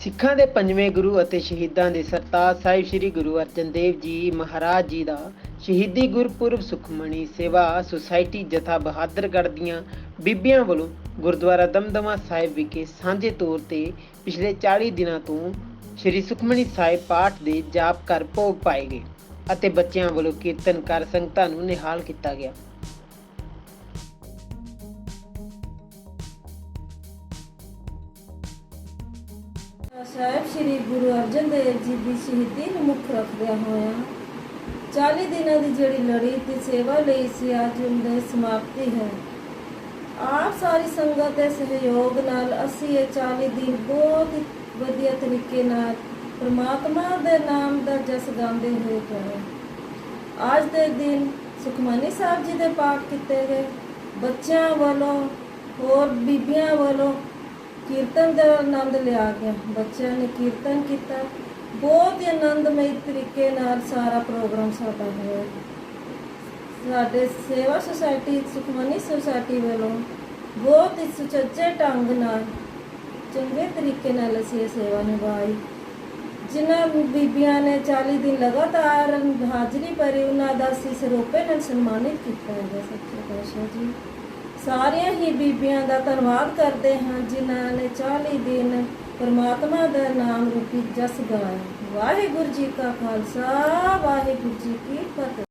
ਸਿੱਖਾਂ ਦੇ ਪੰਜਵੇਂ ਗੁਰੂ ਅਤੇ ਸ਼ਹੀਦਾਂ ਦੇ ਸਰਤਾਜ ਸਾਹਿਬ ਸ੍ਰੀ ਗੁਰੂ ਅਰਜਨ ਦੇਵ ਜੀ ਮਹਾਰਾਜ ਜੀ ਦਾ ਸ਼ਹੀਦੀ ਗੁਰਪੁਰਬ ਸੁਖਮਣੀ ਸੇਵਾ ਸੁਸਾਇਟੀ ਜਥਾ ਬਹਾਦਰਗੜ੍ਹ ਦੀਆਂ ਬੀਬੀਆਂ ਵੱਲੋਂ ਗੁਰਦੁਆਰਾ ਦਮਦਮਾ ਸਾਹਿਬ ਵਿਖੇ ਸਾਂਝੇ ਤੌਰ ਤੇ ਪਿਛਲੇ 40 ਦਿਨਾਂ ਤੋਂ ਸ੍ਰੀ ਸੁਖਮਣੀ ਸਾਹਿਬ ਪਾਠ ਦੇ ਜਾਪ ਕਰ ਭੋਗ ਪਾਏ ਗਏ ਅਤੇ ਬੱਚਿਆਂ ਵੱਲੋਂ ਕੀਰਤਨ ਕਰ ਸੰਗਤਾਂ ਨੂੰ ਨਿਹਾਲ ਕੀਤਾ ਗਿਆ। ਸਾਹਿਬ ਸ੍ਰੀ ਗੁਰੂ ਅਰਜਨ ਦੇਵ ਜੀ ਦੀ ਸ਼ਹੀਦੀ ਨੂੰ ਮੁੱਖ ਰੱਖਦਿਆਂ ਹੋਇਆ 40 ਦਿਨਾਂ ਦੀ ਜਿਹੜੀ ਲੜੀ ਤੇ ਸੇਵਾ ਲਈ ਸੀ, ਅੱਜ ਉਹਦੀ ਸਮਾਪਤੀ ਹੈ। ਆਪ ਸਾਰੀ ਸੰਗਤ ਦੇ ਸਹਿਯੋਗ ਨਾਲ ਅਸੀਂ ਇਹ 40 ਦਿਨ ਬਹੁਤ ਵਧੀਆ ਤਰੀਕੇ ਨਾਲ ਪ੍ਰਮਾਤਮਾ ਦੇ ਨਾਮ ਦਾ ਜਸ ਗਾਉਂਦੇ ਹੋਏ ਕਰੇ ਅੱਜ ਦੇ ਦਿਨ ਸੁਖਮਨੀ ਸਾਹਿਬ ਜੀ ਦੇ ਪਾਠ ਕੀਤੇ ਗਏ। ਬੱਚਿਆਂ ਵੱਲੋਂ, ਹੋਰ ਬੀਬੀਆਂ ਵੱਲੋਂ ਕੀਰਤਨ ਦਾ ਆਨੰਦ ਲਿਆ ਗਿਆ ਬੱਚਿਆਂ ਨੇ ਕੀਰਤਨ ਕੀਤਾ। ਬਹੁਤ ਹੀ ਆਨੰਦਮਈ ਤਰੀਕੇ ਨਾਲ ਸਾਰਾ ਪ੍ਰੋਗਰਾਮ ਸਾਡਾ ਹੋਇਆ। ਸਾਡੇ ਸੇਵਾ ਸੁਸਾਇਟੀ, ਸੁਖਮਨੀ ਸੁਸਾਇਟੀ ਵੱਲੋਂ ਬਹੁਤ ਹੀ ਸੁਚੱਜੇ ਢੰਗ ਨਾਲ, ਚੰਗੇ ਤਰੀਕੇ ਨਾਲ ਅਸੀਂ ਇਹ ਸੇਵਾ ਨਿਭਾਈ। ਜਿਨ੍ਹਾਂ ਬੀਬੀਆਂ ਨੇ 40 ਦਿਨ ਲਗਾਤਾਰ ਹਾਜ਼ਰੀ ਭਰੀ, ਉਹਨਾਂ ਦਾ ਅਸੀਂ ਸਰੋਪੇ ਨਾਲ ਸਨਮਾਨਿਤ ਕੀਤਾ ਹੈ ਸੱਚੇ ਪਾਤਸ਼ਾਹ ਜੀ। ਸਾਰਿਆਂ ਹੀ ਬੀਬੀਆਂ ਦਾ ਧੰਨਵਾਦ ਕਰਦੇ ਹਾਂ, ਜਿਨ੍ਹਾਂ ਨੇ 40 ਦਿਨ ਪਰਮਾਤਮਾ ਦਾ ਨਾਮ ਰੂਪੀ ਜਸ ਗਾਇਆ। ਵਾਹਿਗੁਰੂ ਜੀ ਕਾ ਖਾਲਸਾ, ਵਾਹਿਗੁਰੂ ਜੀ ਕੀ ਫਤਿਹ।